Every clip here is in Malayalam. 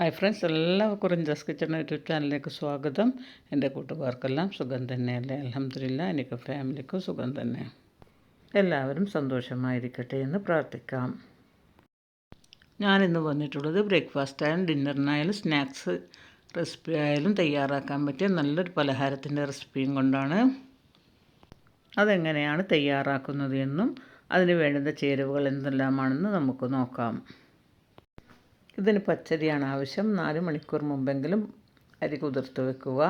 ഹായ് ഫ്രണ്ട്സ് എല്ലാവർക്കും ജസ് കിച്ചൺ യൂട്യൂബ് ചാനലിലേക്ക് സ്വാഗതം. എന്റെ കൂട്ടുകാർക്കെല്ലാം സുഖം തന്നെയല്ലേ? അലഹമില്ല എനിക്ക് ഫാമിലിക്കും സുഖം തന്നെ. എല്ലാവരും സന്തോഷമായിരിക്കട്ടെ എന്ന് പ്രാർത്ഥിക്കാം. ഞാനിന്ന് വന്നിട്ടുള്ളത് ബ്രേക്ക്ഫാസ്റ്റ് ആയാലും ഡിന്നറിനായാലും സ്നാക്സ് റെസിപ്പി ആയാലും തയ്യാറാക്കാൻ പറ്റിയ നല്ലൊരു പലഹാരത്തിന്റെ റെസിപ്പിയും കൊണ്ടാണ്. അതെങ്ങനെയാണ് തയ്യാറാക്കുന്നത് എന്നും അതിന് വേണ്ടുന്ന ചേരുവകൾ എന്തെല്ലാമാണെന്ന് നമുക്ക് നോക്കാം. ഇതിന് പച്ചരിയാണ് ആവശ്യം. നാല് മണിക്കൂർ മുമ്പെങ്കിലും അരി കുതിർത്ത് വെക്കുക.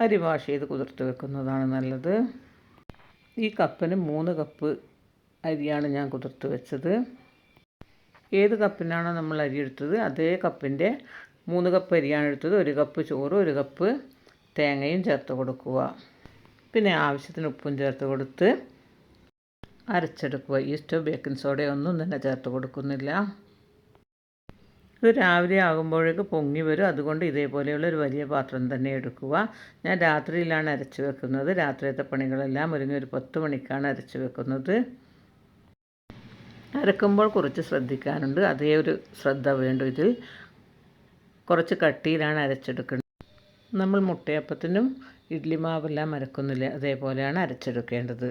അരി വാഷ് ചെയ്ത് കുതിർത്ത് വെക്കുന്നതാണ് നല്ലത്. ഈ കപ്പിന് മൂന്ന് കപ്പ് അരിയാണ് ഞാൻ കുതിർത്ത് വെച്ചത്. ഏത് കപ്പിനാണോ നമ്മൾ അരി എടുത്തത് അതേ കപ്പിന്റെ മൂന്ന് കപ്പ് അരിയാണ് എടുത്തത്. ഒരു കപ്പ് ചോറ് ഒരു കപ്പ് തേങ്ങയും ചേർത്ത് കൊടുക്കുക. പിന്നെ ആവശ്യത്തിന് ഉപ്പും ചേർത്ത് കൊടുത്ത് അരച്ചെടുക്കുക. ഈസ്റ്റോ ബേക്കിംഗ് സോഡയോ ഒന്നും തന്നെ ചേർത്ത് കൊടുക്കുന്നില്ല. ഇത് രാവിലെ ആകുമ്പോഴേക്ക് പൊങ്ങി വരും. അതുകൊണ്ട് ഇതേപോലെയുള്ള ഒരു വലിയ പാത്രം തന്നെ എടുക്കുക. ഞാൻ രാത്രിയിലാണ് അരച്ച് വെക്കുന്നത്. രാത്രിയത്തെ പണികളെല്ലാം ഒരുങ്ങി ഒരു പത്ത് മണിക്കാണ് അരച്ച് വെക്കുന്നത്. അരക്കുമ്പോൾ കുറച്ച് ശ്രദ്ധിക്കാനുണ്ട്. അതേ ഒരു ശ്രദ്ധ വേണ്ടു ഇതിൽ. കുറച്ച് കട്ടിയിലാണ് അരച്ചെടുക്കേണ്ടത് നമ്മൾ മുട്ടയപ്പത്തിനും ഇഡ്ലി മാവെല്ലാം അരക്കുന്നില്ല? അതേപോലെയാണ് അരച്ചെടുക്കേണ്ടത്.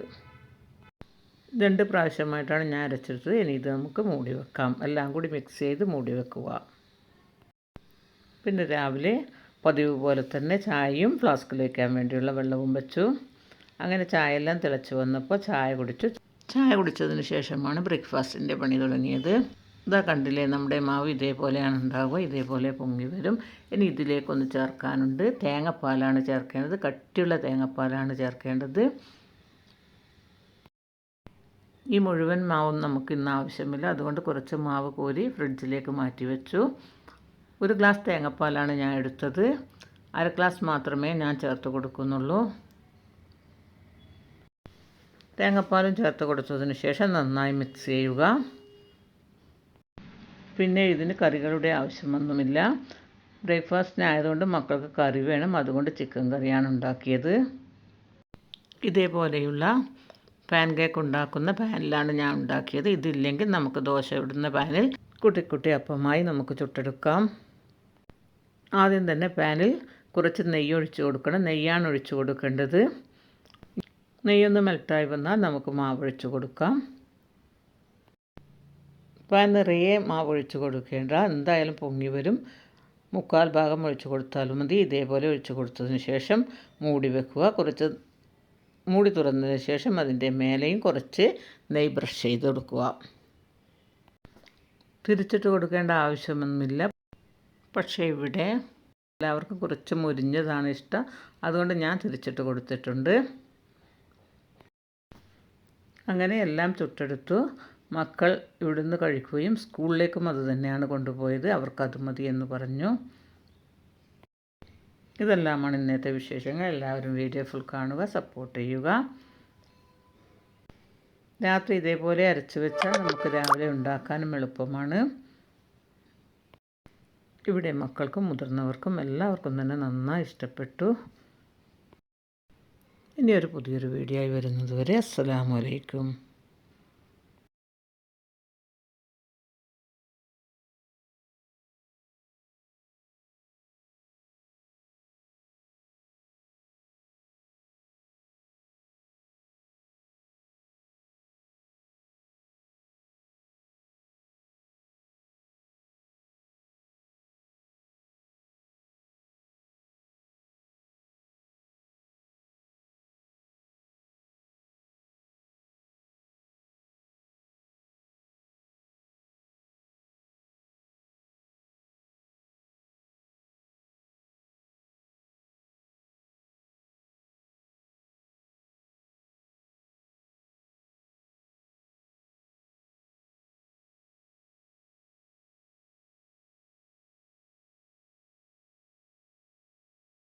രണ്ട് പ്രാവശ്യമായിട്ടാണ് ഞാൻ അരച്ചെടുത്തത്. ഇനി ഇത് നമുക്ക് മൂടി വെക്കാം. എല്ലാം കൂടി മിക്സ് ചെയ്ത് മൂടി വെക്കുക. പിന്നെ രാവിലെ പതിവ് പോലെ തന്നെ ചായയും ഫ്ലാസ്കിൽ വയ്ക്കാൻ വേണ്ടിയുള്ള വെള്ളവും വെച്ചു. അങ്ങനെ ചായ എല്ലാം തിളച്ച് വന്നപ്പോൾ ചായ കുടിച്ചു. ചായ കുടിച്ചതിന് ശേഷമാണ് ബ്രേക്ക്ഫാസ്റ്റിന്റെ പണി തുടങ്ങിയത്. ഇതാ കണ്ടില്ലേ നമ്മുടെ മാവ് ഇതേപോലെയാണ് ഉണ്ടാവുക ഇതേപോലെ പൊങ്ങി വരും. ഇനി ഇതിലേക്കൊന്ന് ചേർക്കാനുണ്ട്. തേങ്ങപ്പാലാണ് ചേർക്കേണ്ടത്. കട്ടിയുള്ള തേങ്ങപ്പാലാണ് ചേർക്കേണ്ടത്. ഈ മുഴുവൻ മാവും നമുക്ക് ഇന്ന് ആവശ്യമില്ല. അതുകൊണ്ട് കുറച്ച് മാവ് കോരി ഫ്രിഡ്ജിലേക്ക് മാറ്റി വെച്ചു. ഒരു ഗ്ലാസ് തേങ്ങപ്പാലാണ് ഞാൻ എടുത്തത്. അര ഗ്ലാസ് മാത്രമേ ഞാൻ ചേർത്ത് കൊടുക്കുന്നുള്ളൂ. തേങ്ങാപ്പാലും ചേർത്ത് കൊടുത്തതിന് ശേഷം നന്നായി മിക്സ് ചെയ്യുക. പിന്നെ ഇതിന് കറികളുടെ ആവശ്യമൊന്നുമില്ല. ബ്രേക്ക്ഫാസ്റ്റിനായതുകൊണ്ട് മക്കൾക്ക് കറി വേണം. അതുകൊണ്ട് ചിക്കൻ കറിയാണ് ഉണ്ടാക്കിയത്. ഇതേപോലെയുള്ള പാൻ കേക്ക് ഉണ്ടാക്കുന്ന പാനിലാണ് ഞാൻ ഉണ്ടാക്കിയത്. ഇതില്ലെങ്കിൽ നമുക്ക് ദോശ ഇടുന്ന പാനിൽ കുട്ടി കുട്ടി അപ്പമായി നമുക്ക് ചുട്ടെടുക്കാം. ആദ്യം തന്നെ പാനിൽ കുറച്ച് നെയ്യ് ഒഴിച്ചു കൊടുക്കണം. നെയ്യാണ് ഒഴിച്ചു കൊടുക്കേണ്ടത്. നെയ്യൊന്ന് മെൽട്ടായി വന്നാൽ നമുക്ക് മാവ് ഒഴിച്ച് കൊടുക്കാം. പാൻ നിറയെ മാവ് ഒഴിച്ച് കൊടുക്കേണ്ട. എന്തായാലും പൊങ്ങി വരും. മുക്കാൽ ഭാഗം ഒഴിച്ച് കൊടുത്താലും മതി. ഇതേപോലെ ഒഴിച്ച് കൊടുത്തതിന് ശേഷം മൂടി വെക്കുക. കുറച്ച് മൂടി തുറന്നതിന് ശേഷം അതിന്റെ മേലെയും കുറച്ച് നെയ് ബ്രഷ് ചെയ്ത് കൊടുക്കുക. തിരിച്ചിട്ട് കൊടുക്കേണ്ട ആവശ്യമൊന്നുമില്ല. പക്ഷേ ഇവിടെ എല്ലാവർക്കും കുറച്ച് മുരിഞ്ഞതാണ് ഇഷ്ടം. അതുകൊണ്ട് ഞാൻ തിരിച്ചിട്ട് കൊടുത്തിട്ടുണ്ട്. അങ്ങനെ എല്ലാം ചുട്ടെടുത്തു. മക്കൾ ഇവിടുന്ന് കഴിക്കുകയും സ്കൂളിലേക്കും അത് തന്നെയാണ് കൊണ്ടുപോയത്. അവർക്ക് അത് മതി എന്ന് പറഞ്ഞു. ഇതെല്ലാമാണ് ഇന്നത്തെ വിശേഷങ്ങൾ. എല്ലാവരും വീഡിയോ ഫുൾ കാണുക സപ്പോർട്ട് ചെയ്യുക. രാത്രി ഇതേപോലെ അരച്ചു വെച്ചാൽ നമുക്ക് രാവിലെ ഉണ്ടാക്കാനും എളുപ്പമാണ്. ഇവിടെ മക്കൾക്കും മുതിർന്നവർക്കും എല്ലാവർക്കും തന്നെ നന്നായി ഇഷ്ടപ്പെട്ടു. ഇനി ഒരു പുതിയൊരു വീഡിയോ ആയി വരുന്നതുവരെ അസ്സലാമലൈക്കും